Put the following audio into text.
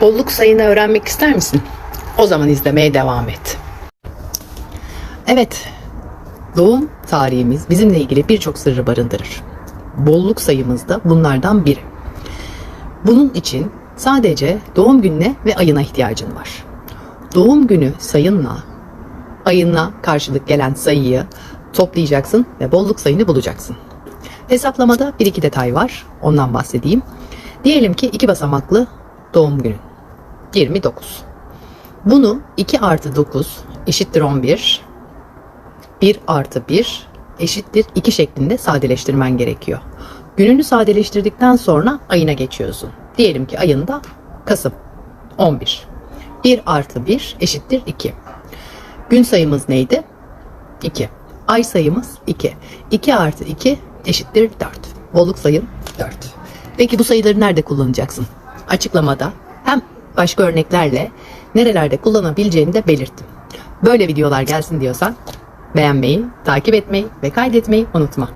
Bolluk sayını öğrenmek ister misin? O zaman izlemeye devam et. Evet, doğum tarihimiz bizimle ilgili birçok sırrı barındırır. Bolluk sayımız da bunlardan biri. Bunun için sadece doğum gününe ve ayına ihtiyacın var. Doğum günü sayınla ayına karşılık gelen sayıyı toplayacaksın ve bolluk sayını bulacaksın. Hesaplamada bir iki detay var. Ondan bahsedeyim. Diyelim ki iki basamaklı doğum günün. 29. Bunu 2 artı 9 eşittir 11. 1 artı 1 eşittir 2 şeklinde sadeleştirmen gerekiyor. Gününü sadeleştirdikten sonra ayına geçiyorsun. Diyelim ki ayında Kasım 11. 1 artı 1 eşittir 2. Gün sayımız neydi? 2. Ay sayımız 2. 2 artı 2 eşittir 4. Bolluk sayın 4. Peki bu sayıları nerede kullanacaksın? Açıklamada başka örneklerle nerelerde kullanabileceğini de belirttim. Böyle videolar gelsin diyorsan beğenmeyi, takip etmeyi ve kaydetmeyi unutma.